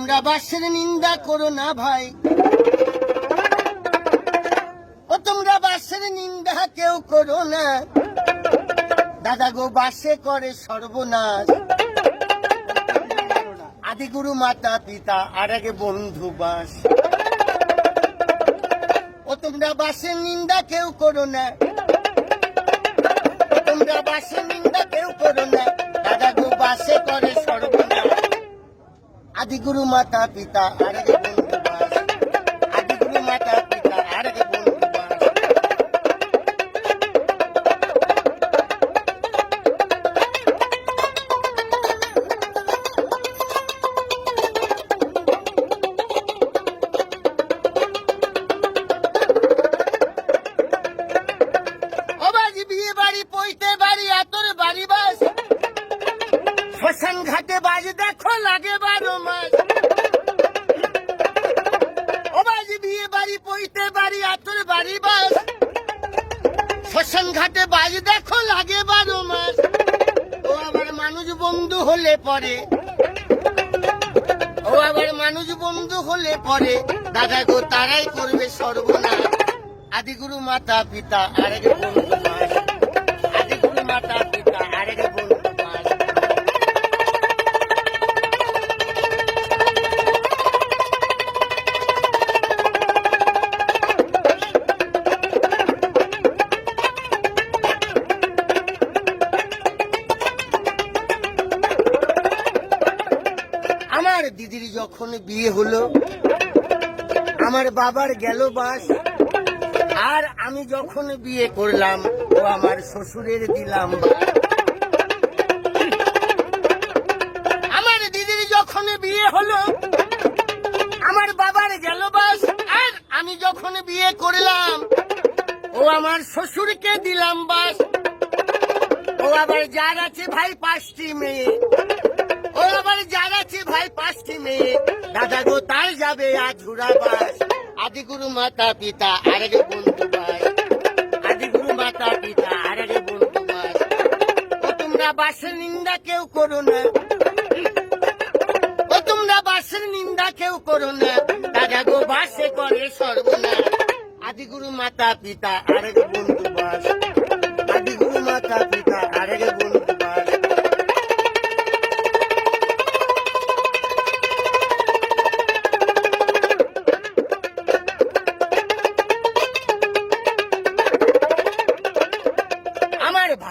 তোমরা বাসের নিন্দা করো না ভাই। ও তোমরা বাসের নিন্দা কেউ করো না। দাদা গো, বাসে করে সর্বনাশ। আদিগুরু মাতা, পিতা, আর আগে বন্ধু বাস। ও তোমরা বাসের নিন্দা কেউ করো না। তোমরা বাসের নিন্দা কেউ করো না। আদিগুরু মাতা পিতা আর আগে বন্ধু বাস শ্মশান ঘাটে বাজ দেখো লাগে বারো মাস। অবাজি বিয়ে বাড়ি পইতে বাড়ি, আতর বাড়ি বাস। শ্মশান ঘাটে বাজ দেখো লাগে বারো মাস। ও আবার মানুষ বন্ধু হলে পরে। ও আবার মানুষ বন্ধু হলে পরে। দাদা গো, তারাই করবে সর্বনাশ। আদিগুরু মাতা পিতা আরেক বন্ধু আমার দিদির যখন বিয়ে হলো, আমার বাবার গেল বাস, আর আমি যখন বিয়ে করলাম, ও আমার শ্বশুরের দিলাম। আমার দিদির যখন বিয়ে হলো, আমার বাবার গেল বাস, আর আমি যখন বিয়ে করলাম, ও আমার শ্বশুরকে দিলাম বাস। ও আবার যার আছে ভাই পাঁচটি মেয়ে। ও যার ভাই পাঁচটি দাদা গো তার যাবে আঝুরা বাস আদিগুরু মাতা পিতা, আরেক বন্ধু বাস আদিগুরু মাতা পিতা, আরেক বন্ধু বাস ও তোমরা বাসের নিন্দা কেউ করো না। ও তোমরা বাসের নিন্দা কেউ করো না। দাদা গো, বাসে করে সর্বনাশ। আদিগুরু মাতা পিতা, আরেক বন্ধু বাস আদিগুরু মাতা পিতা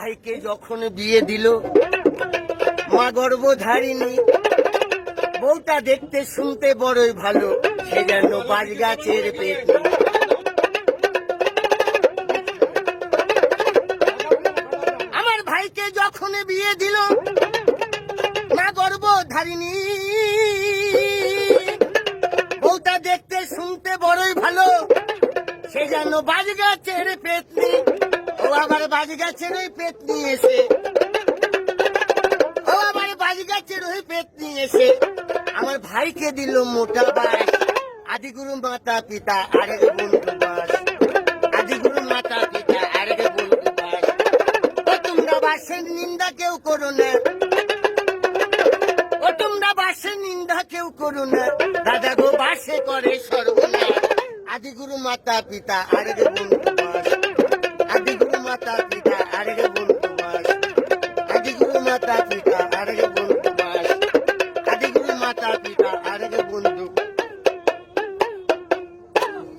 ভাইকে যখন বিয়ে দিল, মা গর্ভধারিণী। বউটা দেখতে শুনতে বড়ই ভালো, সে যেন বাজ গাছের পেট। আমার ভাইকে যখন বিয়ে দিল, মা গর্ভধারিণী। বউটা দেখতে শুনতে বড়ই ভালো, সে যেন বাজ গাছের পেতনি ও আবার বাজ গাছের ওই পেতনি এসে। ও আবার বাজ গাছের ওই পেতনি এসে। আমার ভাইকে দিল মোটা বাস আদিগুরু মাতা পিতা, আরেক বন্ধু বাস আদিগুরু মাতা পিতা, আরেক বন্ধু বাস ও, তোমরা বাসের নিন্দা কেউ করো না। ও, তোমরা বাসের নিন্দা কেউ করো না। দাদা গো বাসে করে সর্বনাশ। আদিগুরু মাতা পিতা, আরেক বন্ধু বাস আদিগুরু মাতা পিতা আরেক বন্ধু বাস